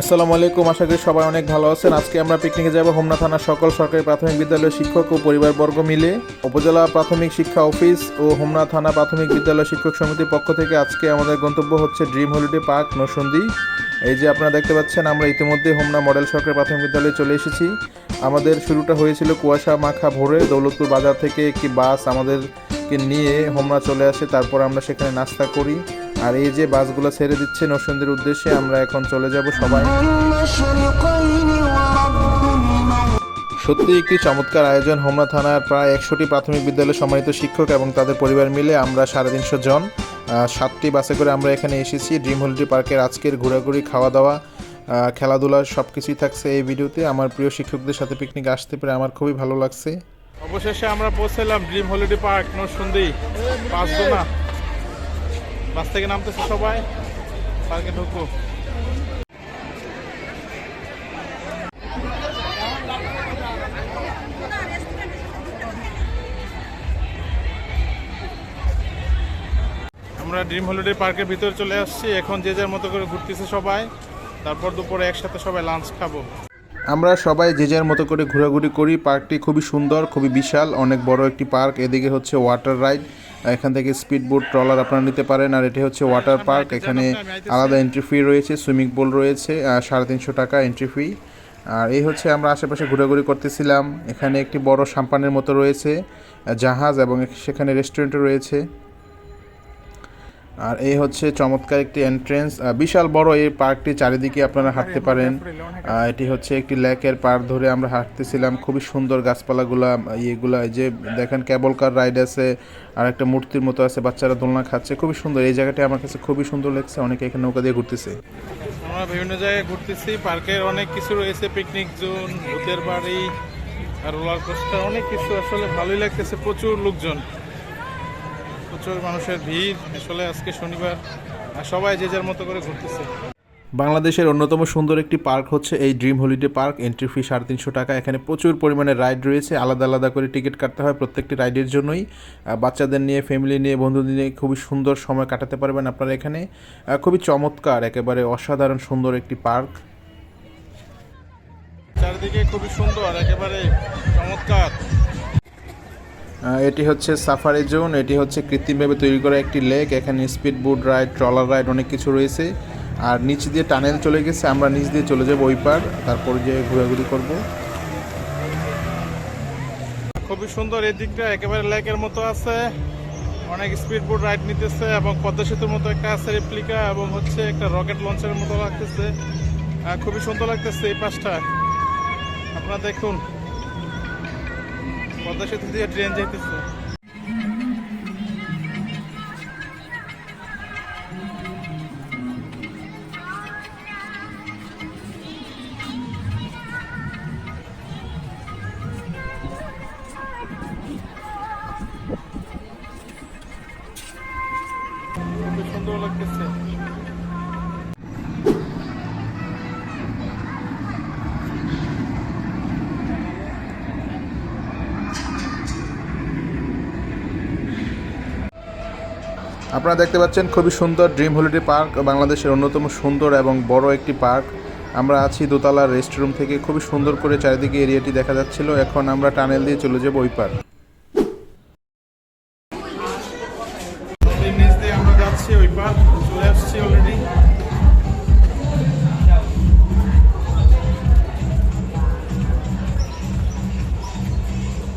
আসসালামু আলাইকুম, আশা করি সবাই অনেক ভালো আছেন। আজকে আমরা পিকনিকে যাব হোমনা থানার সকল সরকারি প্রাথমিক বিদ্যালয়ের শিক্ষক ও পরিবারবর্গ মিলে। উপজেলা প্রাথমিক শিক্ষা অফিস ও হোমনা থানা প্রাথমিক বিদ্যালয় শিক্ষক সমিতির পক্ষ থেকে আজকে আমাদের গন্তব্য হচ্ছে ড্রিম হলিডে পার্ক নরসন্দী। এই যে আপনারা দেখতে পাচ্ছেন, আমরা ইতিমধ্যে হোমনা মডেল সরকারি প্রাথমিক বিদ্যালয়ে চলে এসেছি। আমাদের শুরুটা হয়েছিল কুয়াশা মাখা ভোরে, দৌলতপুর বাজার থেকে একটি বাস আমাদেরকে নিয়ে হোমরা চলে আসে, তারপর আমরা সেখানে নাস্তা করি। আর এই যে বাসগুলো ছেড়ে দিচ্ছে নসন্দের উদ্দেশ্যে, আমরা এখন চলে যাব সবাই। সত্যি একটি চমৎকার আয়োজন। হোমরা থানার প্রায় একশোটি প্রাথমিক বিদ্যালয়ের সম্মানিত শিক্ষক এবং তাদের পরিবার মিলে আমরা সাড়ে তিনশো জন সাতটি বাসে করে আমরা এখানে এসেছি। ড্রিম হলিডে পার্কের আজকের ঘোরাঘুরি খাওয়া দাওয়া খেলাধুলা সব কিছুই থাকছে এই ভিডিওতে। আমার প্রিয় শিক্ষকদের সাথে পিকনিক আসতে পেরে আমার খুবই ভালো লাগছে। অবশেষে আমরা পৌঁছালাম dream holiday park, Narsundi, Panchdona. Bus থেকে নামতেছে সবাই, পার্কে ঢুকবো। আমরা ড্রিম হলিডে পার্কের ভিতরে চলে আসছি। এখন যে যার মতো করে ঘুরতেছে সবাই, তারপর দুপুরে একসাথে সবাই লাঞ্চ খাব। আমরা সবাই যে যার মতো করে ঘোরাঘুরি করি, পার্কটি খুবই সুন্দর, খুবই বিশাল, অনেক বড় একটি পার্ক। এদিকে হচ্ছে ওয়াটার রাইড এখান থেকে স্পিড বোট ট্রলার আপনারা নিতে পারেন, আর এটি হচ্ছে ওয়াটার পার্ক এখানে আলাদা এন্ট্রি ফি রয়েছে সুইমিং পুল রয়েছে সাড়ে তিনশো টাকা এন্ট্রি ফি আর এই হচ্ছে আমরা আশেপাশে ঘোরাঘুরি করতেছিলাম, এখানে একটি বড় সাম্পানের মতো রয়েছে জাহাজ এবং সেখানে রেস্টুরেন্টও রয়েছে। আর এই হচ্ছে চমৎকার একটি এন্ট্রেন্স বিশাল বড় এই পার্কটি চারিদিকে আপনারা হাঁটতে পারেন। এটি হচ্ছে একটি লেকের পার ধরে আমরা হাঁটতেছিলাম। খুবই সুন্দর গাছপালাগুলা ইয়েগুলা এই যে দেখেন কেবল কার রাইড আছে আর একটা মূর্তির মতো আছে বাচ্চারা দোলনা খাচ্ছে। খুবই সুন্দর এই জায়গাটি আমার কাছে খুবই সুন্দর লাগছে। অনেকে এখানে নৌকা দিয়ে ঘুরতেছে। আমরা বিভিন্ন জায়গায় ঘুরতেছি পার্কের অনেক কিছু রয়েছে পিকনিক জোন ভূতের বাড়ি আর রোলার কোস্টার অনেক কিছু। আসলে ভালোই লাগতেছে প্রচুর লোকজন। প্রচুর মানুষের ভিড় আসলে আজকে শনিবার আর সবাই যে যার মতো করে ঘুরতেছে। বাংলাদেশের অন্যতম সুন্দর একটি পার্ক হচ্ছে এই dream holiday park. Entry fee সাড়ে তিনশো টাকা। এখানে প্রচুর পরিমাণে রাইড রয়েছে। আলাদা আলাদা করে টিকিট কাটতে হয় প্রত্যেকটি রাইডের জন্যই। বাচ্চাদের নিয়ে ফ্যামিলি নিয়ে বন্ধুদের নিয়ে খুবই সুন্দর সময় কাটাতে পারবেন আপনারা এখানে। খুবই চমৎকার একেবারে অসাধারণ সুন্দর একটি পার্ক। চারিদিকে খুবই সুন্দর একেবারে চমৎকার। এটি হচ্ছে সাফারি জোন, এটি হচ্ছে কৃত্রিমভাবে তৈরি করা একটি লেক, এখানে speed boat ride trawler ride অনেক কিছু রয়েছে। আর নিচ দিয়ে টানেল চলে গেছে, আমরা নিচ দিয়ে চলে যাব ওই পার, তারপর যে ঘোরাঘুরি করব। খুবই সুন্দর এই দিকটা একেবারে লেকের মতো আছে। অনেক স্পিড বোট রাইড নিতেছে এবং পদ্মা সেতুর মতো একটা আছে রেপ্লিকা এবং হচ্ছে একটা রকেট লঞ্চের মতো লাগতেছে। খুবই সুন্দর লাগতেছে এই পাশটা। আপনারা দেখুন। পদ্মা সেতু দিয়ে ট্রেন যাইতেছে। আপনারা দেখতে পাচ্ছেন খুবই সুন্দর ড্রিম হলিডে পার্ক বাংলাদেশের অন্যতম সুন্দর এবং বড় একটি পার্ক। আমরা আছি দোতলার রেস্টরুম থেকে, খুবই সুন্দর করে চারিদিকে এরিয়াটি দেখা যাচ্ছিল। এখন আমরা টানেল দিয়ে চলে যাব ওই পার এই নিচ দিয়ে আমরা যাচ্ছি ওই পার চলে আসছি অলরেডি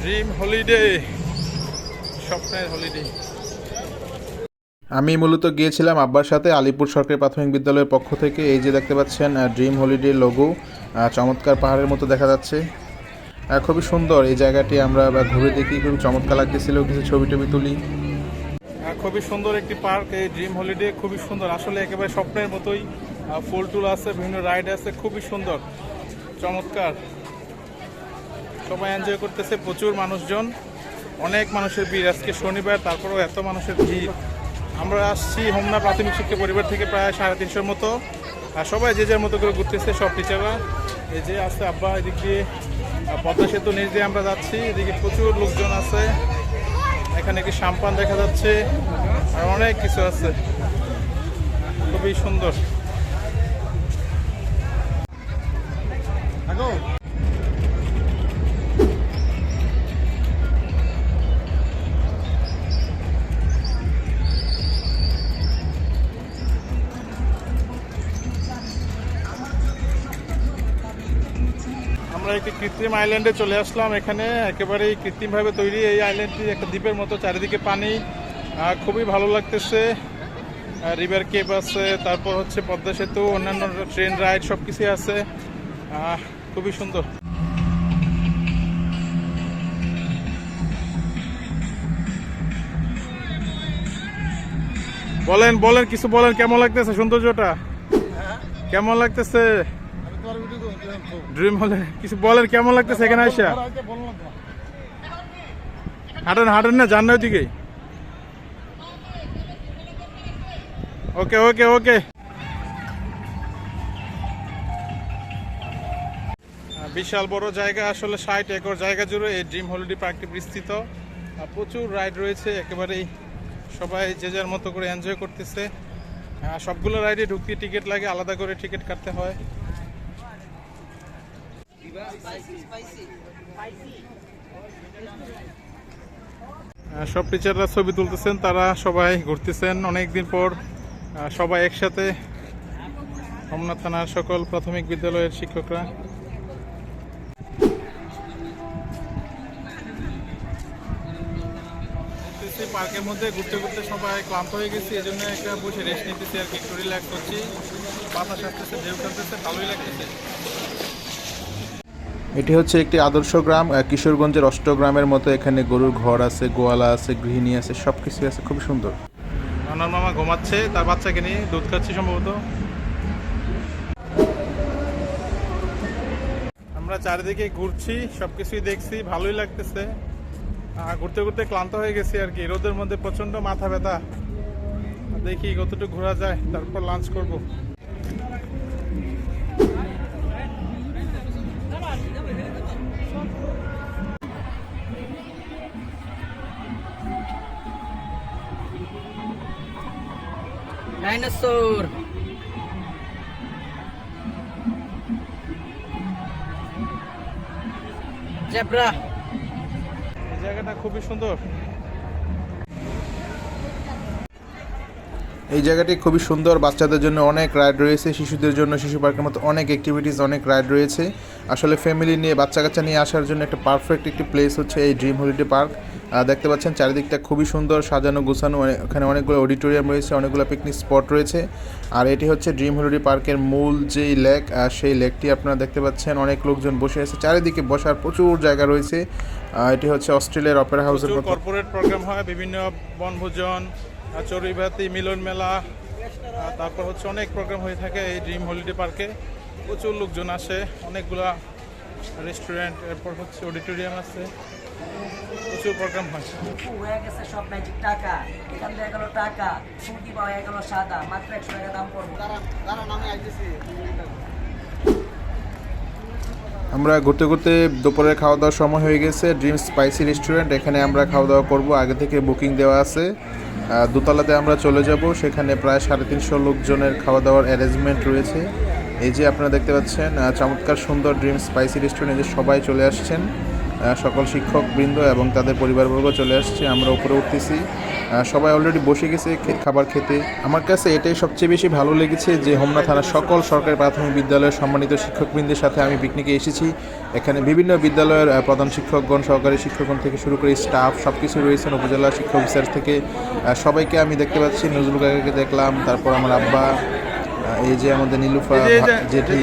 ড্রিম হলিডে স্বপ্নের হলিডে আমি মূলত গিয়েছিলাম আব্বার সাথে আলিপুর সরকারি প্রাথমিক বিদ্যালয়ের পক্ষ থেকে। এই যে দেখতে পাচ্ছেন ড্রিম হলিডে লোগো চমৎকার পাহাড়ের মতো দেখা যাচ্ছে। খুবই সুন্দর এই জায়গাটি আমরা ঘুরে দেখি, খুবই চমৎকার লাগতেছিল, কিছু ছবি টবি তুলি। খুবই সুন্দর একটি পার্ক, এই ড্রিম হলিডে খুবই সুন্দর। আসলে একেবারে স্বপ্নের মতোই ফুল টুল আছে, বিভিন্ন রাইড আছে, খুবই সুন্দর, চমৎকার। সবাই এনজয় করতেছে, প্রচুর মানুষজন, অনেক মানুষের ভিড়। আজকে শনিবার, তারপরেও এত মানুষের ভিড়। আমরা আসছি হোমনা প্রাথমিক শিক্ষা পরিবার থেকে প্রায় সাড়ে তিনশোর মতো। আর সবাই যে যার মতো করে ঘুরতেছে, সব টিচাররা। এই যে আছে আব্বা, এদিক দিয়ে পদ্মা সেতু নিচ দিয়ে আমরা যাচ্ছি। এদিকে প্রচুর লোকজন আছে। এখানে কি সাম্পান দেখা যাচ্ছে। আর অনেক কিছু আছে। খুবই সুন্দর। একটি কৃত্রিম আইল্যান্ডে চলে আসলাম। এখানে একেবারেই কৃত্রিমভাবে তৈরি এই আইল্যান্ডটি একটা দ্বীপের মতো চারিদিকে পানি। খুবই ভালো লাগতেছে। রিভার কেপ আছে তারপর হচ্ছে পদ্মা সেতু অন্যান্য ট্রেন রাইড সব কিছুই আছে খুবই সুন্দর। বলেন বলেন কিছু বলেন কেমন লাগতেছে সৌন্দর্যটা? কেমন লাগতেছে? ড্রিম হলে কিছু বলেন, কেমন লাগতেছে এখানে আইসা? হাঁটেন হাঁটেন না, যান না ওইদিকে। ওকে ওকে ওকে। বিশাল বড় জায়গা, আসলে ষাট একর জায়গা জুড়ে এই ড্রিম হলিডে পার্কটি বিস্তৃত। প্রচুর রাইড রয়েছে, একেবারেই সবাই যে যার মতো করে এনজয় করতেছে। সবগুলো রাইডে ঢুকতে টিকিট লাগে, আলাদা করে টিকিট কাটতে হয়। সব টিচাররা ছবি তুলতেছেন, তারা সবাই ঘুরতেছেন। অনেকদিন পর সবাই একসাথে হোমনাথ থানার সকল প্রাথমিক বিদ্যালয়ের শিক্ষকরা। পার্কের মধ্যে ঘুরতে ঘুরতে সবাই ক্লান্ত হয়ে গেছি এই জন্য একটা বসে রেস্ট নিতেছি আর কি, একটু রিল্যাক্স করছি। বাতাস আসতেছে, ঢেউ খেলতেছে ভালোই লাগতেছে। এটি হচ্ছে একটি আদর্শ গ্রাম কিশোরগঞ্জের অষ্টগ্রামের মতো। এখানে গরুর ঘর আছে, গোয়ালা আছে, গৃহিণী আছে সব কিছু আছে খুব সুন্দর। আমার মামা ঘুমাচ্ছে, তার বাচ্চাকে নিয়ে দুধ খাচ্ছি সম্ভবত। আমরা চারিদিকে ঘুরছি, সবকিছুই দেখছি, ভালোই লাগতেছে। ঘুরতে ঘুরতে ক্লান্ত হয়ে গেছি আর কি। রোদের মধ্যে প্রচণ্ড মাথা ব্যথা। দেখি কতটুকু ঘোরা যায়, তারপর লাঞ্চ করব। Dinosaur. Zebra. এই জায়গাটা খুবই সুন্দর এই জায়গাটি খুবই সুন্দর বাচ্চাদের জন্য অনেক রাইড রয়েছে শিশুদের জন্য শিশু পার্কের মতো অনেক অ্যাক্টিভিটিস অনেক রাইড রয়েছে আসলে ফ্যামিলি নিয়ে বাচ্চা কাচ্চা নিয়ে আসার জন্য একটা পারফেক্ট একটি প্লেস হচ্ছে এই ড্রিম হলিডে পার্ক দেখতে পাচ্ছেন চারিদিকটা খুবই সুন্দর সাজানো গোছানো এখানে অনেকগুলো অডিটোরিয়াম রয়েছে অনেকগুলো পিকনিক স্পট রয়েছে। আর এটি হচ্ছে ড্রিম হলিডে পার্কের মূল যেই লেক আর সেই লেকটি আপনারা দেখতে পাচ্ছেন অনেক লোকজন বসে আছে। চারিদিকে বসার প্রচুর জায়গা রয়েছে। এটি হচ্ছে অস্ট্রেলিয়ার অপেরা হাউসের কর্পোরেট প্রোগ্রাম হয় বিভিন্ন বনভোজন চড়ুইভাতি মিলন মেলা তারপর হচ্ছে অনেক প্রোগ্রাম হয়ে থাকে এই ড্রিম হলিডে পার্কে প্রচুর লোকজন আসে অনেকগুলা রেস্টুরেন্ট এরপর হচ্ছে অডিটোরিয়াম আছে। প্রচুর প্রোগ্রাম হয়। হয়ে গেছে সব ম্যাজিক টাকা। এখান থেকে গেল টাকা। সুতি পাওয়া গেল সাদা। মাত্র একশো টাকা দাম পড়ব আমরা ঘুরতে ঘুরতে দুপুরের খাওয়া দাওয়ার সময় হয়ে গেছে। ড্রিম স্পাইসি রেস্টুরেন্ট এখানে আমরা খাওয়া দাওয়া করব। আগে থেকে বুকিং দেওয়া আছে। দোতলাতে আমরা চলে যাব। সেখানে প্রায় সাড়ে তিনশো লোকজনের খাওয়া দাওয়ার অ্যারেঞ্জমেন্ট রয়েছে। এই যে আপনারা দেখতে পাচ্ছেন আহ, চমৎকার সুন্দর ড্রিম স্পাইসি রেস্টুরেন্ট এই যে সবাই চলে আসছেন। সকল শিক্ষক বৃন্দ এবং তাদের পরিবারবর্গ চলে আসছে আমরা উপরে উঠতেছি। সবাই অলরেডি বসে গেছে খাবার খেতে। আমার কাছে এটাই সবচেয়ে বেশি ভালো লেগেছে যে হোমনা থানার সকল সরকারি প্রাথমিক বিদ্যালয়ের সম্মানিত শিক্ষকবৃন্দের সাথে আমি পিকনিকে এসেছি। এখানে বিভিন্ন বিদ্যালয়ের প্রধান শিক্ষকগণ সহকারী শিক্ষকগণ থেকে শুরু করে স্টাফ সব কিছু রয়েছেন উপজেলা শিক্ষক অফিসার থেকে। সবাইকে আমি দেখতে পাচ্ছি নজরুল কাকাকে দেখলাম তারপর আমার আব্বা এই যে আমাদের নীলুফা জেঠি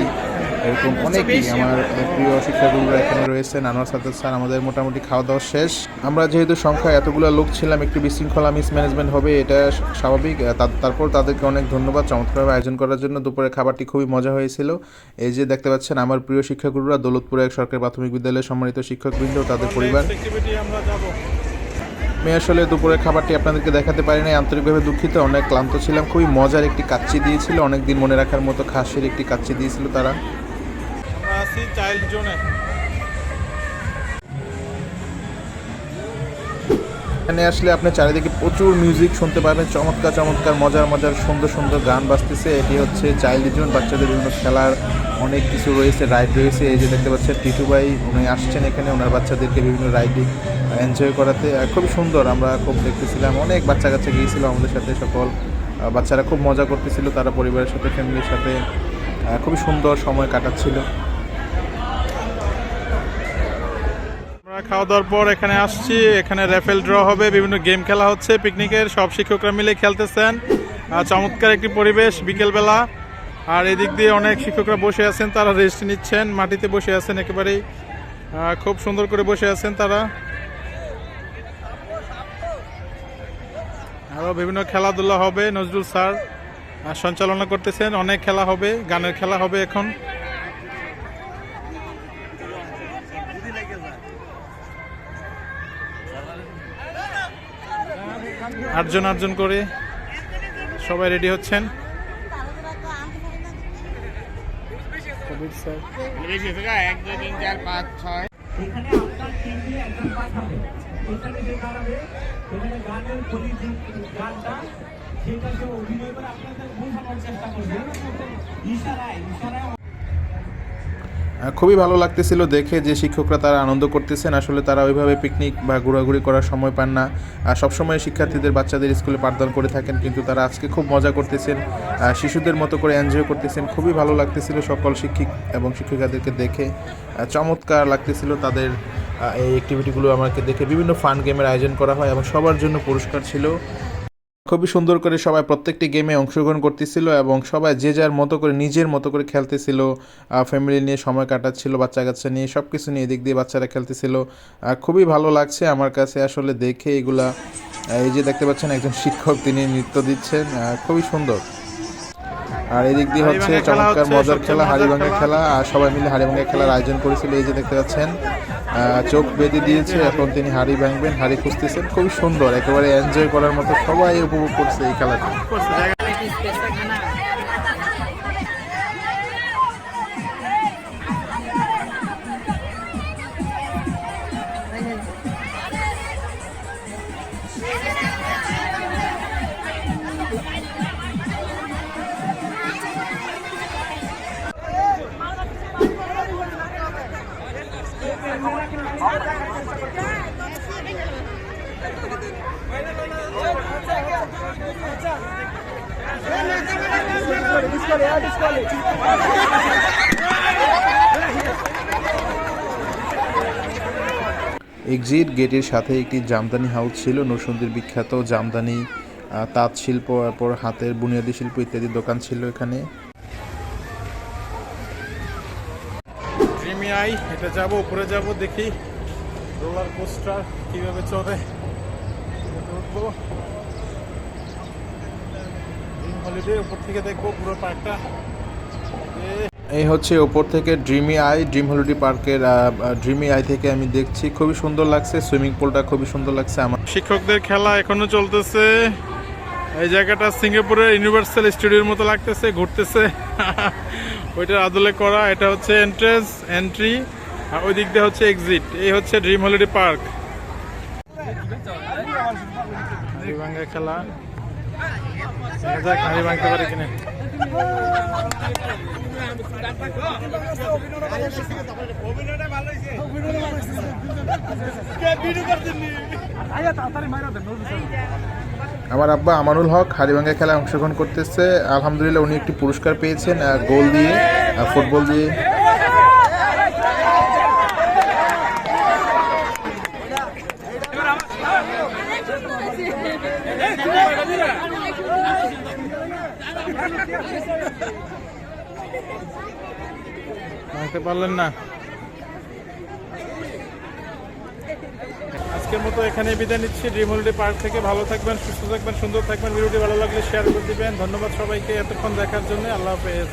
এরকম অনেকেই আমার প্রিয় শিক্ষাগুরুরা এখানে রয়েছেন আনোয়ার সাদ্দাত স্যার আমাদের মোটামুটি খাওয়া দাওয়া শেষ। আমরা যেহেতু সংখ্যা এতগুলো লোক ছিলাম একটু বিশৃঙ্খলা মিসম্যানেজমেন্ট হবে এটা স্বাভাবিক। তারপর তাদেরকে অনেক ধন্যবাদ চমৎকারভাবে আয়োজন করার জন্য। দুপুরে খাবারটি খুবই মজা হয়েছিল। এই যে দেখতে পাচ্ছেন আমার প্রিয় শিক্ষাগুরুরা দৌলতপুরে এক সরকারি প্রাথমিক বিদ্যালয়ের সম্মানিত শিক্ষকবৃন্দ তাদের পরিবার। আমি আসলে দুপুরের খাবারটি আপনাদেরকে দেখাতে পারি নাই আন্তরিকভাবে দুঃখিত অনেক ক্লান্ত ছিলাম। খুবই মজার একটি কাচ্চি দিয়েছিল অনেক দিন মনে রাখার মতো খাসির একটি কাচ্চি দিয়েছিল তারা। আছি চাইল্ড জোনে এখানে আসলে আপনি চারিদিকে প্রচুর মিউজিক শুনতে পাবেন চমৎকার চমৎকার মজার মজার সুন্দর সুন্দর গান বাজতেছে। এটি হচ্ছে চাইল্ড জোন বাচ্চাদের বিভিন্ন খেলার অনেক কিছু রয়েছে রাইড রয়েছে। এই যে দেখতে পাচ্ছেন টিটু ভাই উনি আসছেন এখানে ওনার বাচ্চাদেরকে বিভিন্ন রাইডে এনজয় করাতে। আহ, খুব সুন্দর আমরা খুব দেখতেছিলাম অনেক বাচ্চা কাচ্চা গিয়েছিল আমাদের সাথে সকল বাচ্চারা খুব মজা করতেছিল তারা পরিবারের সাথে ফ্যামিলির সাথে। খুবই সুন্দর সময় কাটাচ্ছিল আমরা খাওয়া দাওয়ার পর এখানে আসছি। এখানে র্যাফেল ড্র হবে, বিভিন্ন গেম খেলা হচ্ছে পিকনিকের সব শিক্ষকরা মিলে খেলতেছেন। চমৎকার একটি পরিবেশ বিকেলবেলা। আর এদিক দিয়ে অনেক শিক্ষকরা বসে আছেন, তারা রেস্ট নিচ্ছেন। মাটিতে বসে আছেন একেবারেই। খুব সুন্দর করে বসে আছেন তারা। আরও বিভিন্ন খেলাধুলা হবে, নজরুল স্যার সঞ্চালনা করতেছেন। অনেক খেলা হবে, গানের খেলা হবে এখন। আটজন আটজন করে সবাই রেডি হচ্ছেন। অভিনয় করে আপনাদের বোঝানোর চেষ্টা ইশারায় ইশারায় খুবই ভালো লাগতেছিল দেখে যে শিক্ষকরা তারা আনন্দ করতেছেন। আসলে তারা ওইভাবে পিকনিক বা ঘোরাঘুরি করার সময় পান না। আর সবসময় শিক্ষার্থীদের বাচ্চাদের স্কুলে পাঠদান করে থাকেন কিন্তু তারা আজকে খুব মজা করতেছেন। শিশুদের মতো করে এনজয় করতেছেন। খুবই ভালো লাগতেছিল সকল শিক্ষিক এবং শিক্ষিকাদেরকে দেখে। চমৎকার লাগতেছিল তাদের এই অ্যাক্টিভিটিগুলো আমাকে দেখে। বিভিন্ন ফান গেমের আয়োজন করা হয় এবং সবার জন্য পুরস্কার ছিল। খুবই সুন্দর করে সবাই প্রত্যেকটি গেমে অংশগ্রহণ করতেছিল এবং সবাই যে যার মতো করে, নিজের মতো করে খেলতেছিল ফ্যামিলি নিয়ে সময় কাটাচ্ছিল বাচ্চা কাচ্চা নিয়ে সব কিছু নিয়ে এদিক দিয়ে বাচ্চারা খেলতেছিল। খুবই ভালো লাগছে আমার কাছে আসলে দেখে এগুলা। এই যে দেখতে পাচ্ছেন একজন শিক্ষক, তিনি নৃত্য দিচ্ছেন। খুবই সুন্দর। আর এদিক দিয়ে হচ্ছে চমৎকার মজার খেলা মজার হাড়িভাঙা খেলা। আর সবাই মিলে হাড়িভাঙা খেলার আয়োজন করেছিল এই যে দেখতে পাচ্ছেন। আহ, চোখ বেঁধে দিয়েছে এখন তিনি হাড়ি ভাঙবেন হাড়ি খুঁজতেছেন। খুবই সুন্দর একেবারে এনজয় করার মতো সবাই উপভোগ করছে এই খেলাটা। এক্সিট গেটের সাথে একটি জামদানি হাউস ছিল নরসিংদীর বিখ্যাত জামদানি তাঁত শিল্প এরপর হাতের বুনিয়াদি শিল্প ইত্যাদি দোকান ছিল এখানে। আই, এটা যাব, উপরে যাব, দেখি। রোলার কোস্টার কীভাবে চলে। ড্রিম হলিডে উপর থেকে দেখব পুরো পার্কটা এই হচ্ছে ওপর থেকে ড্রিমি আই ড্রিম হলিডে পার্কের ড্রিমি আই থেকে আমি দেখছি খুবই সুন্দর লাগছে সুইমিং পুলটা খুবই সুন্দর লাগছে আমার শিক্ষকদের খেলা এখনও চলতেছে এই জায়গাটা সিঙ্গাপুরের ইউনিভার্সাল স্টুডিওর মতো লাগতেছে ঘুরতেছে ওইটার আদলে করা এটা হচ্ছে এন্ট্রেন্স এন্ট্রি আর ওই দিক দিয়ে হচ্ছে এক্সিট এই হচ্ছে ড্রিম হলিডে পার্ক খেলা আমার আব্বা আমানুল হক হারিভাঙ্গা খেলায় অংশগ্রহণ করতেছে। আলহামদুলিল্লাহ উনি একটি পুরস্কার পেয়েছেন গোল দিয়ে ফুটবল দিয়ে। ভাঙতে পারলেন না। আজকের মতো এখানে বিদায় নিচ্ছি। ড্রিম পার্ক থেকে ভালো থাকবেন, সুস্থ থাকবেন, সুন্দর থাকবেন। ভিডিওটি ভালো লাগলে শেয়ার করে দিবেন। ধন্যবাদ সবাইকে। এতক্ষণ দেখার জন্য আল্লাহ হাফেজ।